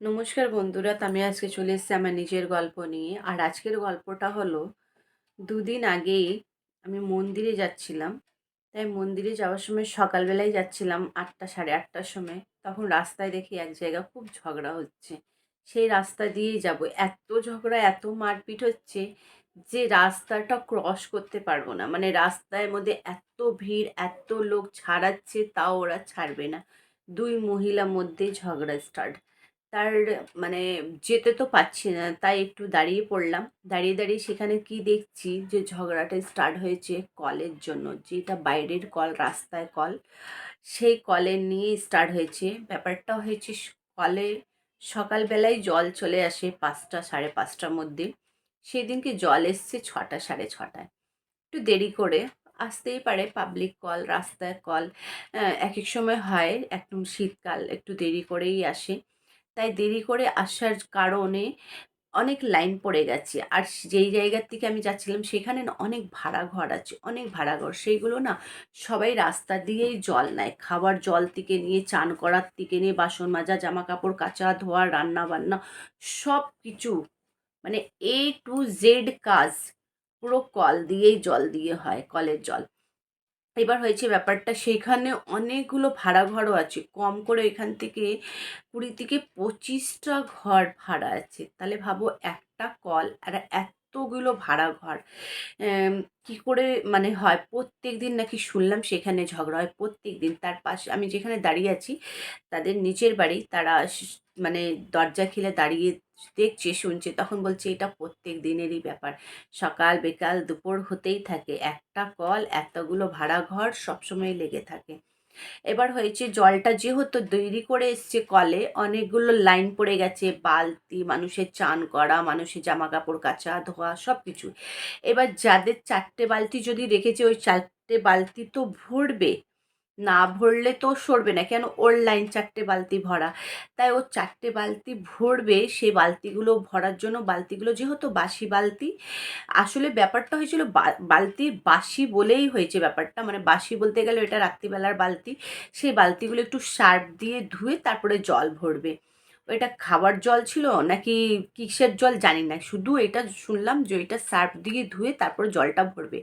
নমস্কার বন্ধুরা, আমি আজকে চলে এসেছি আমার নিজের গল্প নিয়ে। আর আজকের গল্পটা হলো, দুদিন আগেই আমি মন্দিরে যাচ্ছিলাম। তাই মন্দিরে যাওয়ার সময় সকালবেলায় যাচ্ছিলাম আটটা, সাড়ে আটটার সময়। তখন রাস্তায় দেখি এক জায়গা খুব ঝগড়া হচ্ছে। সেই রাস্তা দিয়েই যাব। এত ঝগড়া, এত মারপিট হচ্ছে যে রাস্তাটা ক্রস করতে পারব না। মানে রাস্তার মধ্যে এত ভিড়, এত লোক ছাড়াচ্ছে, তাও ওরা ছাড়বে না। দুই মহিলা মধ্যে ঝগড়া স্টার্ট তার মানে যেতে তো পারছি না, তাই একটু দাঁড়িয়ে পড়লাম। দাঁড়িয়ে দাঁড়িয়ে সেখানে কি দেখছি যে ঝগড়াটা স্টার্ট হয়েছে কলের জন্য। যেটা বাইরের কল রাস্তায় কল সেই কলে নিয়ে স্টার্ট হয়েছে। ব্যাপারটা হয়েছে কলে সকালবেলায় জল চলে আসে পাঁচটা, সাড়ে পাঁচটার মধ্যে। সেদিনকে জল এসছে ছটা, সাড়ে ছটায়। একটু দেরি করে আসতেই পারে পাবলিক কল রাস্তায় কল এক এক সময় হয়, একদম শীতকাল, একটু দেরি করেই আসে। তাই দেরি করে আসার কারণে অনেক লাইন পড়ে গেছে। আর যেই জায়গার থেকে আমি যাচ্ছিলাম সেখানে না অনেক ভাড়া ঘর আছে, অনেক ভাড়া ঘর সেইগুলো না সবাই রাস্তা দিয়েই জল নেয়। খাবার জল থেকে নিয়ে, চান করার থেকে নিয়ে, বাসন মাজা জামা কাপড় কাচা ধোয়া রান্না বান্না সব কিছু মানে এ টু জেড কাজ। পুরো কল দিয়েই জল দিয়ে হয়, কলের জল। এবার হয়েছে ব্যাপারটা, সেখানে অনেকগুলো ভাড়া ঘরও আছে। কম করে এখান থেকে কুড়ি থেকে পঁচিশটা ঘর ভাড়া আছে। তাহলে ভাবো একটা কল আর এতগুলো ভাড়া ঘর। কি করে মানে হয় প্রত্যেক দিন নাকি শুনলাম সেখানে ঝগড়া হয় প্রত্যেক দিন তার পাশে আমি যেখানে দাঁড়িয়ে আছি, তাদের নিচের বাড়ি, তারা মানে দরজা খুলে দাঁড়িয়ে দেখছে, শুনছে, তখন বলছে, এটা প্রত্যেক দিনেরই ব্যাপার। সকাল, বিকাল, দুপুর হতেই থাকে। একটা কল, এতগুলো ভাড়া ঘর সবসময় লেগে থাকে। এবার হয়েছে জলটা যেহেতু দেরি করে এসছে কলে, অনেকগুলো লাইন পড়ে গেছে, বালতি, মানুষের চান করা, মানুষের জামা কাপড় কাচা, ধোয়া সব কিছু এবার যাদের চারটে বালতি যদি রেখেছে, ওই চারটে বালতি তো ভরবে। না ভরলে তো সরবে না। কেন? ওর লাইন চারটে বালতি ভরা। তাই ও চারটে বালতি ভরবে সেই বালতিগুলো ভরার জন্য বালতিগুলো যেহেতু বাসি বালতি, আসলে ব্যাপারটা হয়েছিল বালতি বাসি বলেই হয়েছে ব্যাপারটা। মানে বাসি বলতে গেলে এটা রাত্রিবেলার বালতি। সেই বালতিগুলো একটু সার্ফ দিয়ে ধুয়ে তারপরে জল ভরবে। এটা খাবার জল ছিল নাকি কিসের জল জানি না। শুধু এটা শুনলাম যে এটা সার্ফ দিয়ে ধুয়ে তারপর জলটা ভরবে।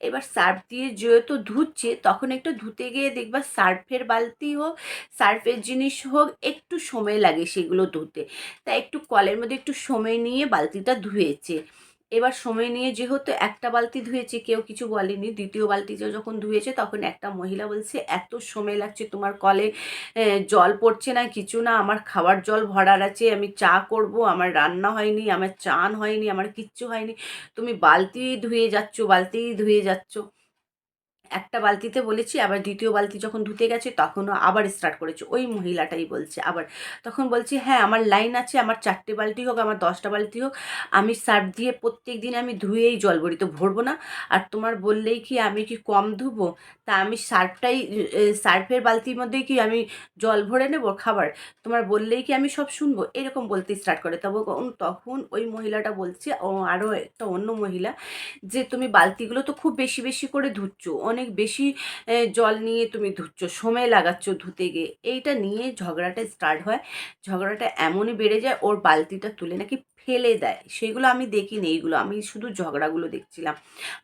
এবার সার্ফ দিয়ে যেহেতু ধুচ্ছে, তখন একটু ধুতে গিয়ে দেখবা সার্ফের বালতি হোক, সার্ফের জিনিস হোক, একটু সময় লাগে সেগুলো ধুতে। তাই একটু কলের মধ্যে একটু সময় নিয়ে বালতিটা ধুয়েছে। এবার সময় নিয়ে যেহেতু একটা বালতি ধুয়েছে, কেউ কিছু বলেনি। দ্বিতীয় বালতিতে যখন ধুয়েছে, তখন একটা মহিলা বলছে, এত সময় লাগছে তোমার কলে জল পড়ছে না, কিছু না, আমার খাবার জল ভরার আছে, আমি চা করব, আমার রান্না হয়নি, আমার চান হয়নি, আমার কিচ্ছু হয়নি। তুমি বালতি ধুয়ে যাচ্ছ, বালতি ধুয়ে যাচ্ছ। একটা বালতিতে বলেছি, আবার দ্বিতীয় বালতি যখন ধুতে গেছে তখনও আবার স্টার্ট করেছে। ওই মহিলাটাই বলছে আবার। তখন বলছি হ্যাঁ আমার লাইন আছে, আমার চারটে বালতি হোক, আমার দশটা বালতি হোক, আমি সার্ফ দিয়ে প্রত্যেক দিন আমি ধুয়েই জল ভরি তো ভরবো না। আর তোমার বললেই কি আমি কি কম ধুবো? তা আমি সার্ফটাই সার্ফের বালতির মধ্যেই কি আমি জল ভরে নেব খাবার? তোমার বললেই কি আমি সব শুনব? এরকম বলতে স্টার্ট করে। তবে তখন ওই মহিলাটা বলছে আরও একটা অন্য মহিলা, যে তুমি বালতিগুলো তো খুব বেশি বেশি করে ধুচ্ছ, অনেক বেশি জল নিয়ে তুমি ধুচ্ছ, সময় লাগাচ্ছ ধুতে গিয়ে। এইটা নিয়ে ঝগড়াটা স্টার্ট হয়। ঝগড়াটা এমনই বেড়ে যায়, ওর বালতিটা তুলে নাকি ফেলে দেয়। সেগুলো আমি দেখিনি, এইগুলো আমি শুধু ঝগড়াগুলো দেখছিলাম।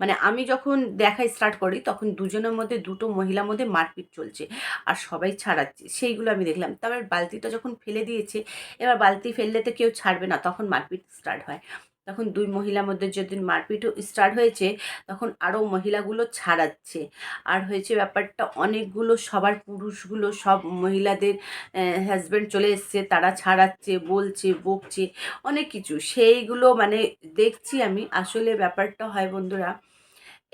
মানে আমি যখন দেখা স্টার্ট করি, তখন দুজনের মধ্যে, দুটো মহিলার মধ্যে মারপিট চলছে আর সবাই ছাড়াচ্ছে, সেইগুলো আমি দেখলাম। তারপর বালতিটা যখন ফেলে দিয়েছে, এবার বালতি ফেললে তো কেউ ছাড়বে না, তখন মারপিট স্টার্ট হয়। তখন দুই মহিলার মধ্যে যেদিন মারপিটও স্টার্ট হয়েছে, তখন আরও মহিলাগুলো ছাড়াচ্ছে। আর হয়েছে ব্যাপারটা অনেকগুলো সবার পুরুষগুলো, সব মহিলাদের হাজব্যান্ড চলে এসছে, তারা ছাড়াচ্ছে, বলছে, বকছে, অনেক কিছু। সেইগুলো মানে দেখছি আমি, আসলে ব্যাপারটা হয় বন্ধুরা,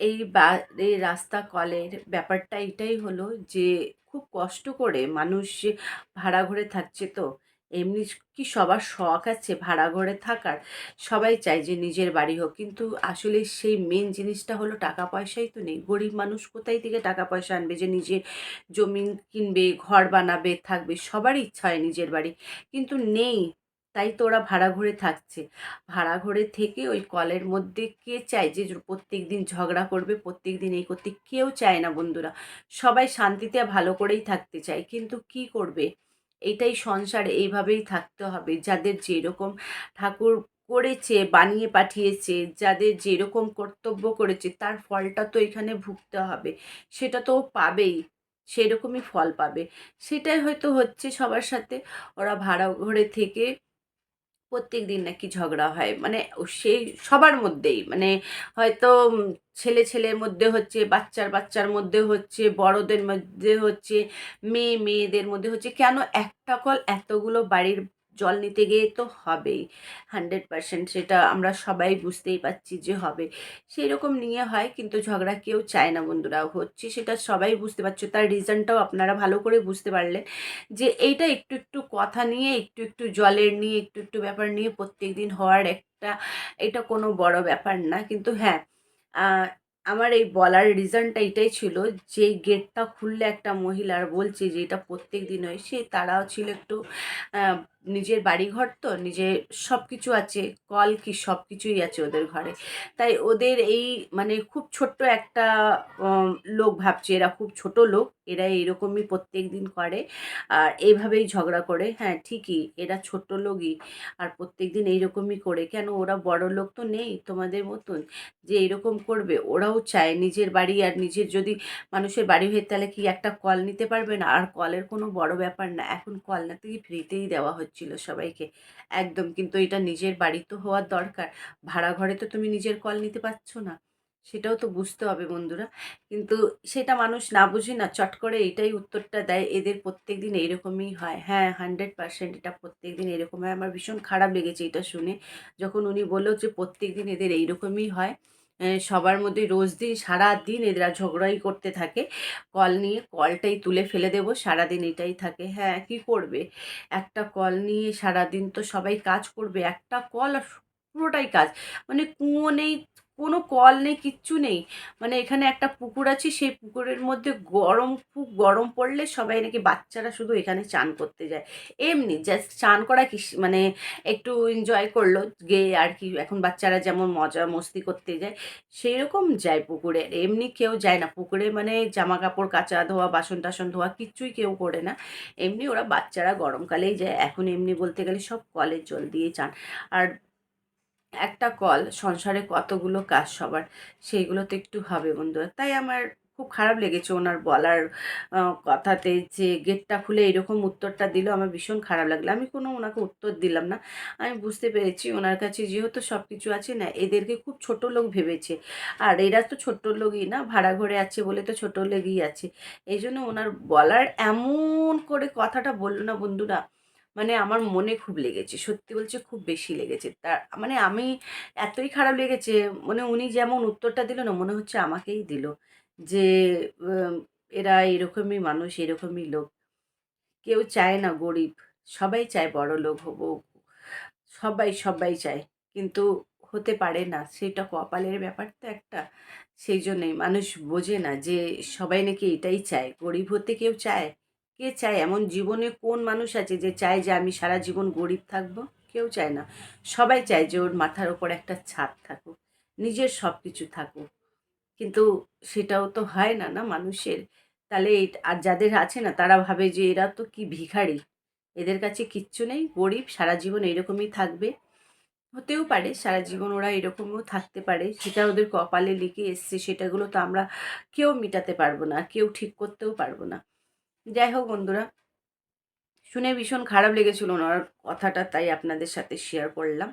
এই বা এই রাস্তা কলের ব্যাপারটা এটাই হলো যে খুব কষ্ট করে মানুষ ভাড়া ঘরে থাকছে তো। এমনি কি সবার শখ আছে ভাড়া ঘরে থাকার? সবাই চায় যে নিজের বাড়ি হোক। কিন্তু আসলে সেই মেন জিনিসটা হলো টাকা পয়সাই তো নেই। গরিব মানুষ কোথায় থেকে টাকা পয়সা আনবে? যে নিজের জমি কিনবে, ঘর বানাবে, থাকবে সবারই ইচ্ছা হয় নিজের বাড়ি। কিন্তু নেই, তাই তো ওরা ভাড়া ঘরে থাকছে। ভাড়া ঘরে থেকে ওই কলের মধ্যে কে চায় যে প্রত্যেক দিন ঝগড়া করবে প্রত্যেক দিন এই করতে, কেউ চায় না বন্ধুরা। সবাই শান্তিতে ভালো করেই থাকতে চায়। কিন্তু কি করবে? এইটাই সংসার এইভাবেই থাকতে হবে। যাদের যেরকম ঠাকুর করেছে, বানিয়ে পাঠিয়েছে, যাদের যেরকম কর্তব্য করেছে, তার ফলটা তো এখানে ভুগতে হবে। সেটা তো পাবেই, সেরকমই ফল পাবে। সেটাই হয়তো হচ্ছে সবার সাথে। ওরা ভাড়া ঘরে থেকে প্রত্যেক দিন নাকি ঝগড়া হয়। মানে সেই সবার মধ্যেই। মানে হয়তো ছেলে ছেলের মধ্যে হচ্ছে, বাচ্চার বাচ্চার মধ্যে হচ্ছে, বড়দের মধ্যে হচ্ছে, মেয়ে মেয়েদের মধ্যে হচ্ছে, কেন একটা কল এতগুলো বাড়ির জল নিতে গিয়ে তো হবেই। হান্ড্রেড পার্সেন্ট সেটা আমরা সবাই বুঝতেই পারছি যে হবে। সেই রকম নিয়ে হয়, কিন্তু ঝগড়া কেউ চায় না বন্ধুরা। হচ্ছে সেটা সবাই বুঝতে পারছ। তার রিজনটাও আপনারা ভালো করে বুঝতে পারলেন যে এইটা একটু একটু কথা নিয়ে, একটু একটু জলের নিয়ে, একটু একটু ব্যাপার নিয়ে প্রত্যেক দিন হওয়ার একটা, এটা কোনো বড় ব্যাপার না। কিন্তু হ্যাঁ আমার এই বলার রিজনটা এটাই ছিল যে গেটটা খুললে একটা মহিলার বলছে যে, এটা প্রত্যেক দিন হয়। সে, তারাও ছিল একটু নিজের বাড়িঘর তো, নিজের সব কিছু আছে, কল কি সব কিছুই আছে ওদের ঘরে। তাই ওদের এই মানে খুব ছোট্ট একটা লোক ভাবছে, এরা খুব ছোট লোক, এরা এরকমই প্রত্যেক দিন করে। আর এইভাবেই ঝগড়া করে হ্যাঁ ঠিকই, এরা ছোট লোকই, আর প্রত্যেক দিন এইরকমই করে। কেন ওরা বড় লোক তো নেই তোমাদের মতন? যে এরকম করবে, ওরাও চায় নিজের বাড়ি, আর নিজের যদি মানুষের বাড়ি হয়ে তাহলে কি একটা কল নিতে পারবে না? আর কলের কোনো বড় ব্যাপার না, এখন কল না থেকে ফ্রিতেই দেওয়া হচ্ছিল সবাইকে। একদম, কিন্তু এটা নিজের বাড়ি তো হওয়ার দরকার। ভাড়া ঘরে তো তুমি নিজের কল নিতে পারছ না। সেটাও তো বুঝতে হবে বন্ধুরা। কিন্তু সেটা মানুষ না বুঝে না চট করে এটাই উত্তরটা দেয়, এদের প্রত্যেক দিন এইরকমই হয়। হ্যাঁ হান্ড্রেড পার্সেন্ট এটা প্রত্যেক দিন এরকম হয়। আমার ভীষণ খারাপ লেগেছে এটা শুনে। যখন উনি বলল যে প্রত্যেক দিন এদের এইরকমই হয় সবার মধ্যে রোজ দিন, সারাদিন এরা ঝগড়াই করতে থাকে। কল নিয়ে, কলটাই তুলে ফেলে দেবো, সারাদিন এটাই থাকে। হ্যাঁ কি করবে? একটা কল নিয়ে সারাদিন তো সবাই কাজ করবে, একটা কল পুরোটাই কাজ। মানে কুয়ো নেই কোনো কল নেই, কিচ্ছু নেই। মানে এখানে একটা পুকুর আছে, সেই পুকুরের মধ্যে গরম, খুব গরম পড়লে সবাই নাকি বাচ্চারা শুধু এখানে চান করতে যায়। এমনি জাস্ট চান করা কি মানে একটু এনজয় করল, গিয়ে আর কি, এখন বাচ্চারা যেমন মজা মস্তি করতে যায় সেই রকম যায় পুকুরে। এমনি কেউ যায় না। পুকুরে মানে জামা কাপড় কাচা ধোয়া, বাসন টাসন ধোয়া, কিচ্ছুই কেউ করে না। এমনি ওরা বাচ্চারা গরমকালেই যায়। এখন এমনি বলতে গেলে সব কলের জল দিয়ে চান। আর একটা কল, সংসারে কতগুলো কাজ সবার সেইগুলো তো একটু হবে বন্ধুরা। তাই আমার খুব খারাপ লেগেছে ওনার বলার কথাতে যে গেটটা খুলে এরকম উত্তরটা দিল, আমার ভীষণ খারাপ লাগল। আমি কোনো ওনাকে উত্তর দিলাম না। আমি বুঝতে পেরেছি ওনার কাছে যেহেতু সব কিছু আছে না, এদেরকে খুব ছোট লোক ভেবেছে। আর এরা তো ছোট লোকই না, ভাড়া ঘরে আছে বলে তো ছোট লোকই আছে। এই জন্য ওনার বলার এমন করে কথাটা বলল না বন্ধুরা। মানে আমার মনে খুব লেগেছে, সত্যি বলছে খুব বেশি লেগেছে। তার মানে আমি এতই খারাপ লেগেছে মানে উনি যেমন উত্তরটা দিল না, মনে হচ্ছে আমাকেই দিল যে এরা এরকমই মানুষ, এরকমই লোক। কেউ চায় না গরিব, সবাই চায় বড় লোক হব সবাই সবাই চায়, কিন্তু হতে পারে না, সেটা কপালের ব্যাপার তো একটা। সেই জন্যই মানুষ বোঝে না যে সবাই নাকি এটাই চায়, গরিব হতে কেউ চায়। কে চায়? এমন জীবনে কোন মানুষ আছে যে চায় যে আমি সারা জীবন গরিব থাকব? কেউ চায় না। সবাই চায় যে ওর মাথার ওপর একটা ছাদ থাকুক, নিজের সব কিছু থাকুক। কিন্তু সেটাও তো হয় না না মানুষের? তাহলে আর যাদের আছে না, তারা ভাবে যে এরা তো কি ভিখারি? এদের কাছে কিচ্ছু নেই, গরিব, সারা জীবন এরকমই থাকবে। হতেও পারে, সারা জীবন ওরা এরকমও থাকতে পারে। সেটা ওদের কপালে লিখে এসছে, সেটাগুলো তো আমরা কেউ মেটাতে পারব না, কেউ ঠিক করতেও পারব না। যাই হোক বন্ধুরা, শুনে ভীষণ খারাপ লেগেছিল ওনার কথাটা, তাই আপনাদের সাথে শেয়ার করলাম।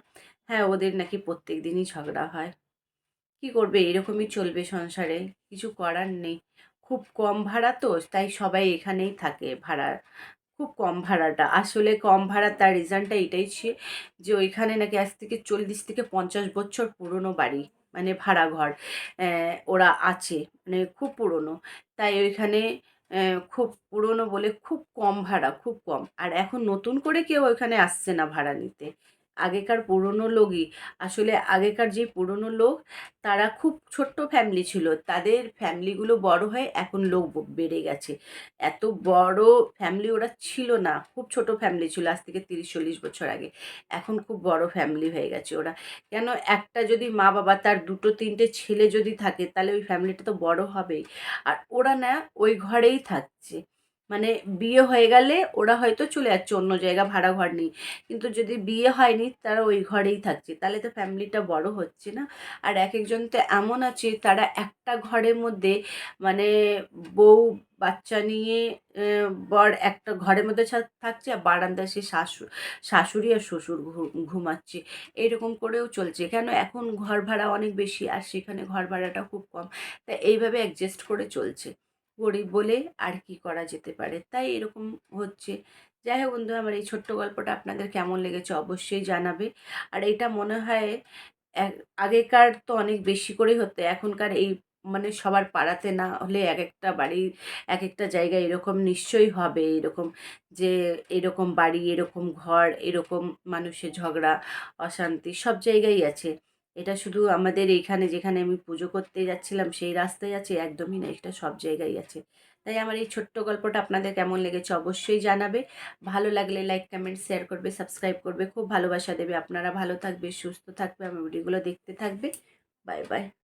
হ্যাঁ ওদের নাকি প্রত্যেক দিনই ঝগড়া হয়। কি করবে? এরকমই চলবে সংসারে, কিছু করার নেই। খুব কম ভাড়া তো, তাই সবাই এখানেই থাকে ভাড়া, খুব কম ভাড়াটা। আসলে কম ভাড়া, তার রিজনটা এটাই ছিল যে ওইখানে নাকি আজ থেকে চল্লিশ থেকে পঞ্চাশ বছর পুরনো বাড়ি মানে ভাড়া ঘর ওরা আছে মানে খুব পুরনো। তাই ওইখানে খুব পুরনো বলে খুব কম ভাড়া, খুব কম। আর এখন নতুন করে কেউ ওইখানে আসছে না ভাড়া নিতে। আগেকার পুরনো লোকই আসলে আগেকার যে পুরনো লোক, তারা খুব ছোট্ট ফ্যামিলি ছিল। তাদের ফ্যামিলিগুলো বড় হয়ে এখন লোক বেড়ে গেছে। এত বড় ফ্যামিলি ওরা ছিল না। খুব ছোট ফ্যামিলি ছিল আজ থেকে তিরিশ চল্লিশ বছর আগে। এখন খুব বড় ফ্যামিলি হয়ে গেছে ওরা। কেন একটা যদি মা বাবা তার দুটো, তিনটে ছেলে যদি থাকে, তাহলে ওই ফ্যামিলিটা তো বড় হবেই। আর ওরা না ওই ঘরেই থাকছে। মানে বিয়ে হয়ে গেলে ওরা হয়তো চলে যাচ্ছে অন্য জায়গা ভাড়া ঘর নেই কিন্তু যদি বিয়ে হয়নি, তারা ওই ঘরেই থাকছে। তাহলে তো ফ্যামিলিটা বড় হচ্ছে না। আর এক একজন তো এমন আছে, তারা একটা ঘরের মধ্যে মানে বউ, বাচ্চা নিয়ে বর একটা ঘরের মধ্যে থাকছে আর বারান্দায় সে শাশু, শাশুড়ি আর শ্বশুর ঘুমাচ্ছে। এরকম করেও চলছে। কেন? এখন ঘর ভাড়া অনেক বেশি আর সেখানে ঘর ভাড়াটা খুব কম। তা এইভাবে অ্যাডজাস্ট করে চলছে। গরিব বলে আর কি করা যেতে পারে। তাই এরকম হচ্ছে। যাই হোক বন্ধু আমার এই ছোট্ট গল্পটা আপনাদের কেমন লেগেছে অবশ্যই জানাবে। আর এটা মনে হয় আগেকার তো অনেক বেশি করেই হতো। এখনকার এই মানে সবার পাড়াতে না হলে এক একটা বাড়ি এক একটা জায়গায় এরকম নিশ্চয়ই হবে এরকম যে এরকম বাড়ি, এরকম ঘর, এরকম মানুষের ঝগড়া, অশান্তি সব জায়গায় আছে। এটা শুধু আমাদের এইখানে যেখানে আমি পুজো করতে যাচ্ছিলাম, সেই রাস্তায় আছে, একদমই না, এটা সব জায়গায় আছে। তাই আমার এই ছোট্ট গল্পটা আপনাদের কেমন লেগেছে অবশ্যই জানাবে। ভালো লাগলে লাইক কমেন্ট শেয়ার করবে সাবস্ক্রাইব করবে, খুব ভালোবাসা দেবে। আপনারা ভালো থাকবে, সুস্থ থাকবে, আমার ভিডিওগুলো দেখতে থাকবে। Bye bye